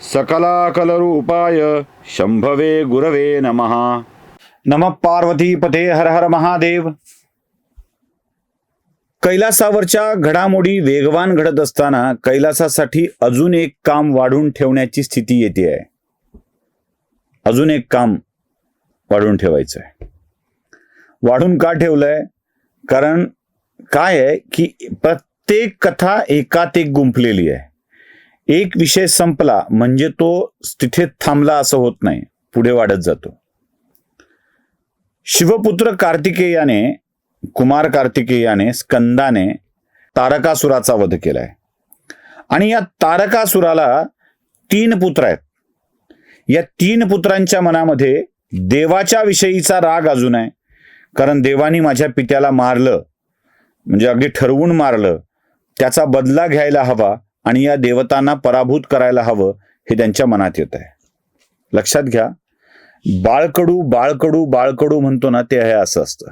सकलाकलरूपाय शंभवे गुरवे नमः। नमः पार्वतीपते हर हर महादेव। कैलासावरच्या घडामोडी वेगवान घडत असताना कैलासासाठी अजून एक काम वाढून ठेवण्याची स्थिती येते आहे. अजून एक काम वाढून ठेवायचं आहे. वाढून का ठेवलंय? कारण काय आहे की प्रत्येक कथा एकात एक गुंफलेली आहे. एक विषय संपला म्हणजे तो तिथे थांबला असं होत नाही पुढे वाढत जातो. शिवपुत्र कार्तिकेयाने कुमार कार्तिकेयाने स्कंदाने तारकासुराचा वध केलाय. आणि या तारकासुराला तीन पुत्र आहेत. या तीन पुत्रांच्या मनामध्ये देवाच्या विषयीचा राग अजून आहे. कारण देवानी माझ्या पित्याला मारलं म्हणजे अगदी ठरवून मारलं त्याचा बदला घ्यायला हवा आणि या देवतांना पराभूत करायला हवं हे त्यांच्या मनात येत आहे. लक्षात घ्या बाळकडू बाळकडू बाळकडू म्हणतो ना ते आहे असं असतं.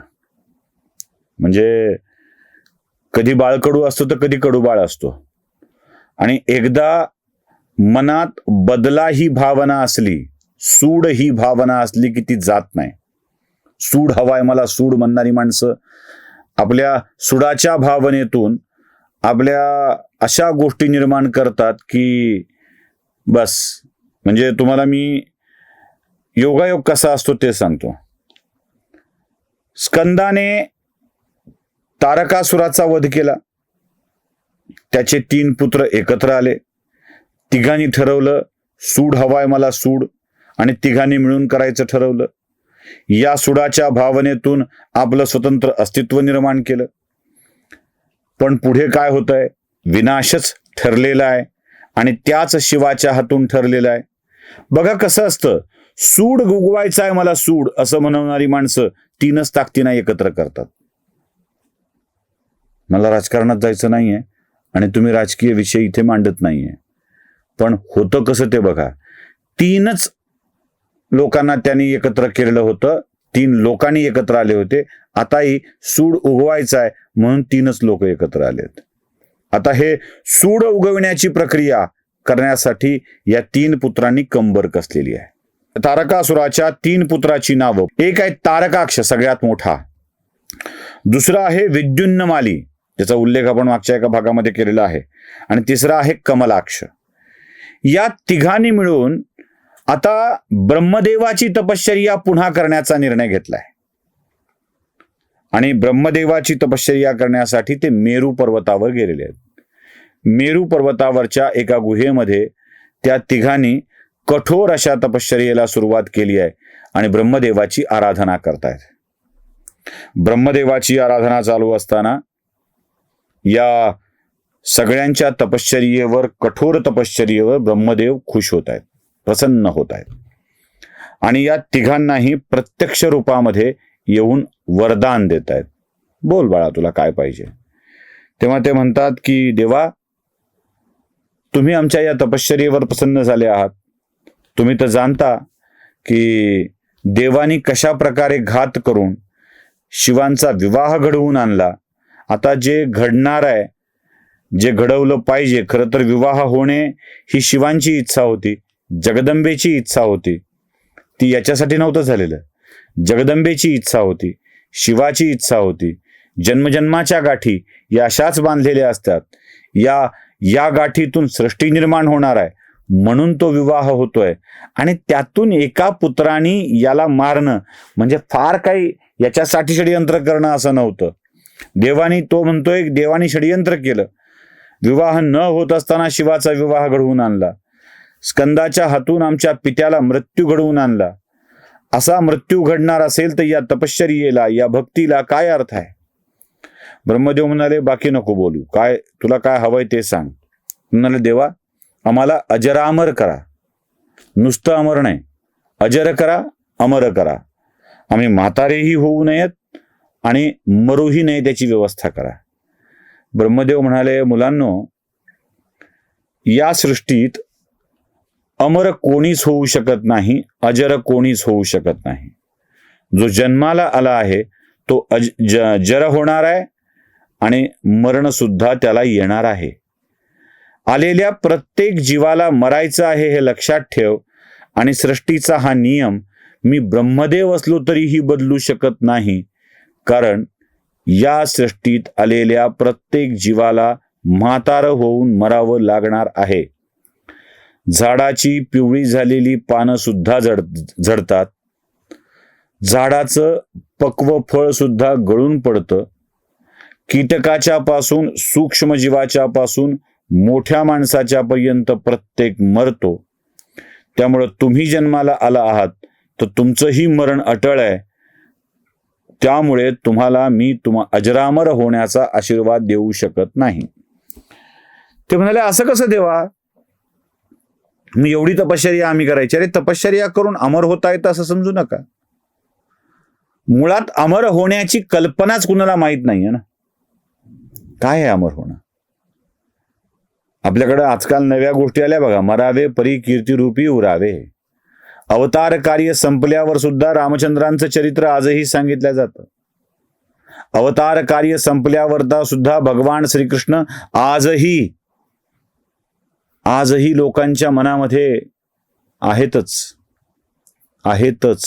म्हणजे कधी बाळकडू असतो तर कधी कडू बाळ असतो. आणि एकदा मनात बदला ही भावना असली सूड ही भावना असली की ती जात नाही. सूड हवाय मला सूड म्हणणारी माणसं आपल्या सुडाच्या भावनेतून आपल्या अशा गोष्टी निर्माण करतात की बस. म्हणजे तुम्हाला मी योगायोग कसा असतो ते सांगतो. स्कंदाने तारकासुराचा वध केला. त्याचे तीन पुत्र एकत्र आले. तिघांनी ठरवलं सूड हवाय मला सूड आणि तिघांनी मिळून करायचं ठरवलं. या सुडाच्या भावनेतून आपलं स्वतंत्र अस्तित्व निर्माण केलं. पण पुढे काय होत आहे विनाशच ठरलेला आहे आणि त्याच शिवाच्या हातून ठरलेला आहे. बघा कसं असतं सूड गुगवायचा आहे मला सूड असं म्हणवणारी माणसं तीनच ताकदीना एकत्र करतात. मला राजकारणात जायचं नाहीये आणि तुम्ही राजकीय विषय इथे मांडत नाहीये. पण होतं कसं ते बघा तीनच लोकांना त्यांनी एकत्र केलेलं होतं तीन लोकांनी एकत्र आले होते. आताही सूड उगवायचा आहे म्हणून तीनच लोक एकत्र आलेत. आता हे सूड उगवण्याची प्रक्रिया करण्यासाठी या तीन पुत्रांनी कंबर कसलेली आहे. तारकासुराच्या तीन पुत्राची नावं. एक आहे तारकाक्ष सगळ्यात मोठा. दुसरा आहे विद्युन्नमाली ज्याचा उल्लेख आपण मागच्या एका भागामध्ये केलेला आहे. आणि तिसरा आहे कमलाक्ष. या तिघांनी मिळून आता ब्रह्मदेवाची तपश्चर्या पुन्हा करण्याचा निर्णय घेतलाय. आणि ब्रह्मदेवाची तपश्चर्या करण्यासाठी ते मेरू पर्वतावर गेलेले आहेत. मेरू पर्वतावरच्या एका गुहेमध्ये त्या तिघांनी कठोर अशा तपश्चर्येला सुरुवात केली आहे आणि ब्रह्मदेवाची आराधना करतायत. ब्रह्मदेवाची आराधना चालू असताना या सगळ्यांच्या तपश्चर्येवर कठोर तपश्चर्येवर ब्रह्मदेव खुश होत आहेत प्रसन्न होत आहेत आणि या तिघांनाही प्रत्यक्ष रूपामध्ये येऊन वरदान देत आहेत बोल बाळा तुला काय पाहिजे? तेव्हा ते म्हणतात की देवा तुम्ही आमच्या या तपश्चर्येवर प्रसन्न झाले आहात. तुम्ही तर जाणता की देवानी कशा प्रकारे घात करून शिवांचा विवाह घडवून आणला. आता जे घडणार आहे जे घडवलं पाहिजे खरं तर विवाह होणे ही शिवांची इच्छा होती जगदंबेची इच्छा होती. ती याच्यासाठी नव्हतं झालेलं. जगदंबेची इच्छा होती शिवाची इच्छा होती. जन्मजन्माच्या गाठी या अशाच बांधलेल्या असतात. या या गाठीतून सृष्टी निर्माण होणार आहे म्हणून तो विवाह होतोय. आणि त्यातून एका पुत्राने याला मारणं म्हणजे फार काही याच्यासाठी षडयंत्र करणं असं नव्हतं. देवानी तो म्हणतोय देवानी षडयंत्र केलं. विवाह न होत असताना शिवाचा विवाह घडवून आणला. स्कंदाच्या हातून आमच्या पित्याला मृत्यू घडवून आणला. असा मृत्यू घडणार असेल तर या तपश्चर्येला या भक्तीला काय अर्थ आहे? ब्रह्मदेव म्हणाले बाकी नको बोलू. काय तुला काय हवंय ते सांग. म्हणाले देवा आम्हाला अजरामर करा. नुसतं अमर नाही. अजर करा अमर करा. आम्ही म्हातारेही होऊ नयेत आणि मरूही नये त्याची व्यवस्था करा. ब्रह्मदेव म्हणाले मुलांनो या सृष्टीत अमर कोणीच होऊ शकत नाही अजर कोणीच होऊ शकत नाही. जो जन्माला आला आहे तो अज ज जर होणार आहे आणि मरण सुद्धा त्याला येणार आहे. आलेल्या प्रत्येक जीवाला मरायचं आहे हे लक्षात ठेव आणि सृष्टीचा हा नियम मी ब्रह्मदेव असलो तरीही बदलू शकत नाही कारण या सृष्टीत आलेल्या प्रत्येक जीवाला म्हातारं होऊन मरावं लागणार आहे. झाडाची पिवळी झालेली पानं सुद्धा जड झडतात. झाडाचं पक्व फळ सुद्धा गळून पडतं. कीटकाच्या पासून सूक्ष्म जीवाच्या पासून मोठ्या माणसाच्या पर्यंत प्रत्येक मरतो. त्यामुळं तुम्ही जन्माला आला आहात तर तुमचंही मरण अटळ आहे. त्यामुळे तुम्हाला मी तुम्हा अजरामर होण्याचा आशीर्वाद देऊ शकत नाही. ते म्हणाले असं कसं देवा? मी एवढी तपश्चर्या आम्ही करायची. अरे तपश्चर्या करून अमर होता येतं असं समजू नका. मुळात अमर होण्याची कल्पनाच कुणाला माहीत नाहीये ना. काय आहे अमर होणं? आपल्याकडं आजकाल नव्या गोष्टी आल्या बघा. मरावे परी कीर्तिरूपी उरावे. अवतार कार्य संपल्यावर सुद्धा रामचंद्रांचं चरित्र आजही सांगितलं जातं. अवतार कार्य संपल्यावर सुद्धा भगवान श्रीकृष्ण आजही आजही लोकांच्या मनामध्ये आहेतच आहेतच.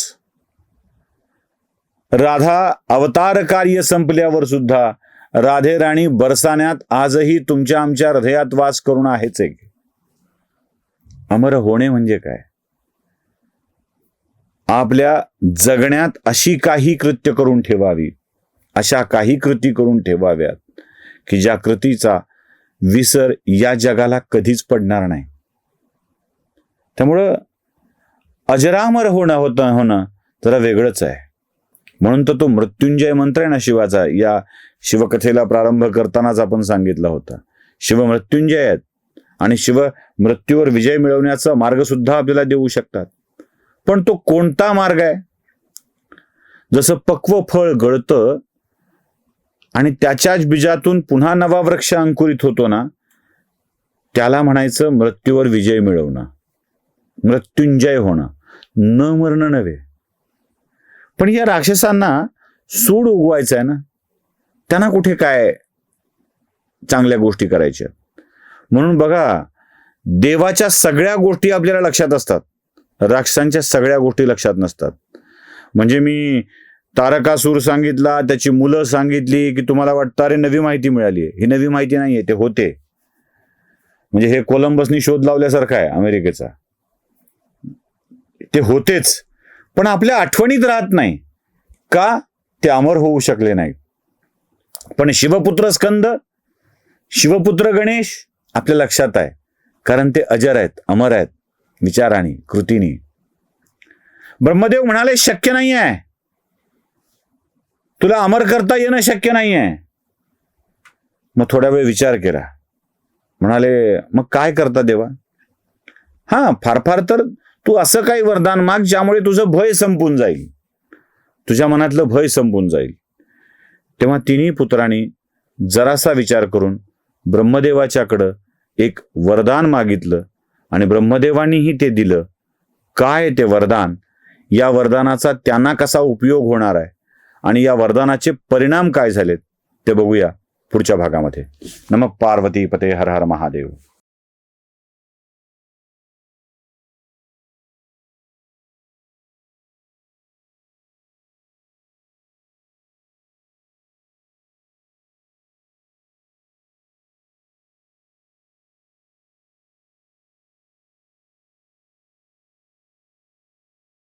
राधा अवतार कार्य संपल्यावर सुद्धा राधे राणी बरसाण्यात आजही तुमच्या आमच्या हृदयात वास करून आहेच एक. अमर होणे म्हणजे काय? आपल्या जगण्यात अशी काही कृत्य करून ठेवावी अशा काही कृती करून ठेवाव्यात की ज्या कृतीचा विसर या जगाला कधीच पडणार नाही. त्यामुळं अजरामर होणं होतं होणं जरा वेगळंच आहे. म्हणून तर तो मृत्युंजय मंत्र आहे ना शिवाचा या शिवकथेला प्रारंभ करतानाच आपण सांगितला होता. शिव मृत्युंजय आहेत आणि शिव मृत्यूवर विजय मिळवण्याचा मार्ग सुद्धा आपल्याला देऊ शकतात. पण तो कोणता मार्ग आहे? जसं पक्व फळ गळतं आणि त्याच्याच बीजातून पुन्हा नवा वृक्ष अंकुरित होतो ना त्याला म्हणायचं मृत्यूवर विजय मिळवणं मृत्युंजय होणं न मरणं नव्हे. पण या राक्षसांना सूड उगवायचं आहे ना त्यांना कुठे काय चांगल्या गोष्टी करायच्या? म्हणून बघा देवाच्या सगळ्या गोष्टी आपल्याला लक्षात असतात. राक्षसांच्या सगळ्या गोष्टी लक्षात नसतात. म्हणजे मी तारकासूर सांगितला त्याची मुलं सांगितली की तुम्हाला वाटतं अरे नवी माहिती मिळाली ही नवी माहिती नाहीये ते होते. म्हणजे हे कोलंबसनी शोध लावल्यासारखं आहे अमेरिकेचा. ते होतेच. पण आपल्या आठवणीत राहत नाही. का? ते अमर होऊ शकले नाही. पण शिवपुत्र स्कंद शिवपुत्र गणेश आपल्या लक्षात आहे. कारण ते अजर आहेत अमर आहेत. विचाराने कृतीने. ब्रह्मदेव म्हणाले शक्य नाही आहे तुला अमर करता येणं शक्य नाही आहे मग थोडा वेळ विचार केला. म्हणाले मग काय करता देवा? हा फार फार तर तू असं काही वरदान माग ज्यामुळे तुझं भय संपून जाईल. तुझ्या मनातलं भय संपून जाईल. तेव्हा तिन्ही पुत्रांनी जरासा विचार करून ब्रह्मदेवाच्याकडं एक वरदान मागितलं आणि ब्रह्मदेवानीही ते दिलं. काय ते वरदान? या वरदानाचा त्यांना कसा उपयोग होणार आहे? आणि या वरदानाचे परिणाम काय झालेत ते बघूया पुढच्या भागामध्ये. नमक पार्वती पते हर हर महादेव.